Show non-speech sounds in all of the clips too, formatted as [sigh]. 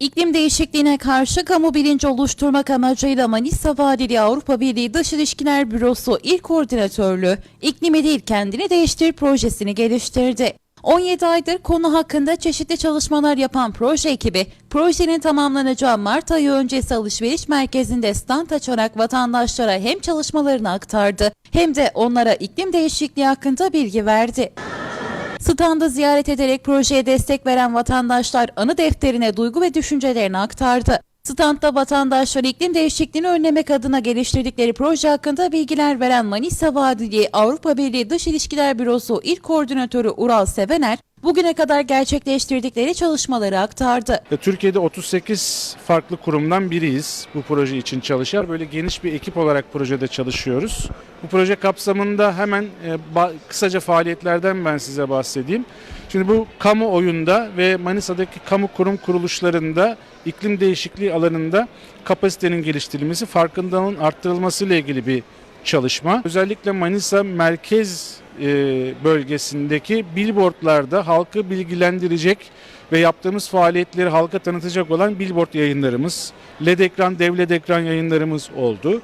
İklim değişikliğine karşı kamu bilinci oluşturmak amacıyla Manisa Valiliği Avrupa Birliği Dış İlişkiler Bürosu İl Koordinatörlüğü İklimi Değil Kendini Değiştir projesini geliştirdi. 17 aydır konu hakkında çeşitli çalışmalar yapan proje ekibi, projenin tamamlanacağı Mart ayı öncesi alışveriş merkezinde stand açarak vatandaşlara hem çalışmalarını aktardı hem de onlara iklim değişikliği hakkında bilgi verdi. Standı ziyaret ederek projeye destek veren vatandaşlar anı defterine duygu ve düşüncelerini aktardı. Standta vatandaşlar iklim değişikliğini önlemek adına geliştirdikleri proje hakkında bilgiler veren Manisa Valiliği Avrupa Birliği Dış İlişkiler Bürosu İl Koordinatörü Ural Sevener, bugüne kadar gerçekleştirdikleri çalışmaları aktardı. Türkiye'de 38 farklı kurumdan biriyiz bu proje için çalışan. Böyle geniş bir ekip olarak projede çalışıyoruz. Bu proje kapsamında hemen e, kısaca faaliyetlerden ben size bahsedeyim. Şimdi bu kamu oyunda ve Manisa'daki kamu kurum kuruluşlarında iklim değişikliği alanında kapasitenin geliştirilmesi, farkındalığın arttırılması ile ilgili bir çalışma. Özellikle Manisa merkez e, bölgesindeki billboardlarda halkı bilgilendirecek ve yaptığımız faaliyetleri halka tanıtacak olan billboard yayınlarımız, LED ekran, dev LED ekran yayınlarımız oldu.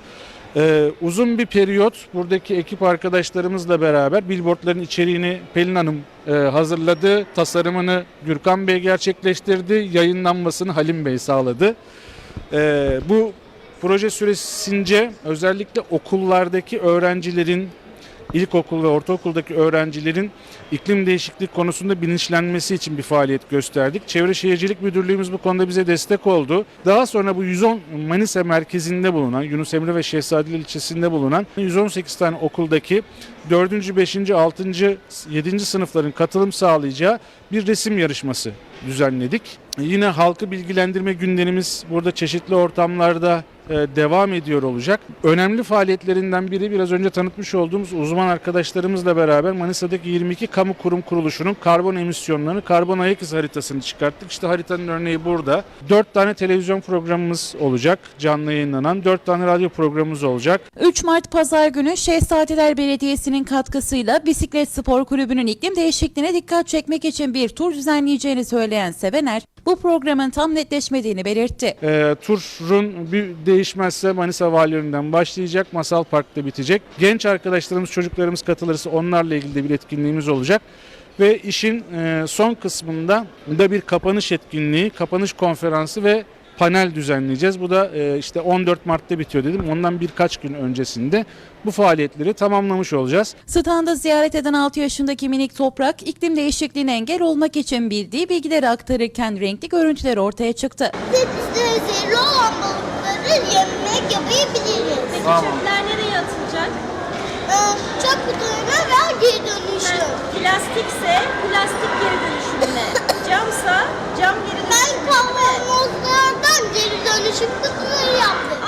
Ee, uzun bir periyot buradaki ekip arkadaşlarımızla beraber billboardların içeriğini Pelin Hanım e, hazırladı, tasarımını Gürkan Bey gerçekleştirdi, yayınlanmasını Halim Bey sağladı. Ee, bu proje süresince özellikle okullardaki öğrencilerin, ilkokul ve ortaokuldaki öğrencilerin iklim değişikliği konusunda bilinçlenmesi için bir faaliyet gösterdik. Çevre Şehircilik Müdürlüğümüz bu konuda bize destek oldu. Daha sonra bu 110 Manisa merkezinde bulunan, Yunus Emre ve Şehzadeli ilçesinde bulunan 118 tane okuldaki 4. 5. 6. 7. sınıfların katılım sağlayacağı bir resim yarışması düzenledik. Yine halkı bilgilendirme günlerimiz burada çeşitli ortamlarda devam ediyor olacak. Önemli faaliyetlerinden biri biraz önce tanıtmış olduğumuz uzman arkadaşlarımızla beraber Manisa'daki 22 kamu kurum kuruluşunun karbon emisyonlarını, karbon ayak izi haritasını çıkarttık. İşte haritanın örneği burada. 4 tane televizyon programımız olacak, canlı yayınlanan. 4 tane radyo programımız olacak. 3 Mart Pazar günü Şehzadeler Belediyesi'nin katkısıyla Bisiklet Spor Kulübü'nün iklim değişikliğine dikkat çekmek için bir tur düzenleyeceğini söyleyen Sevener, bu programın tam netleşmediğini belirtti. E, turun bir değişmezse Manisa Valilerinden başlayacak, Masal Park'ta bitecek. Genç arkadaşlarımız, çocuklarımız katılırsa onlarla ilgili de bir etkinliğimiz olacak. Ve işin e, son kısmında da bir kapanış etkinliği, kapanış konferansı ve panel düzenleyeceğiz. Bu da e, işte 14 Mart'ta bitiyor dedim. Ondan birkaç gün öncesinde bu faaliyetleri tamamlamış olacağız. Standı ziyaret eden 6 yaşındaki minik toprak iklim değişikliğine engel olmak için bildiği bilgileri aktarırken renkli görüntüler ortaya çıktı. Zehirli olan balıkları yemek yapabiliriz. Peki Tamam. çöpler nereye atılacak? Ee, çöp kutularına ve geri dönüşüm. Plastikse plastik geri dönüşümüne. [laughs] Camsa cam geri Ben kavanozlardan geri dönüşüm kutuları yaptım.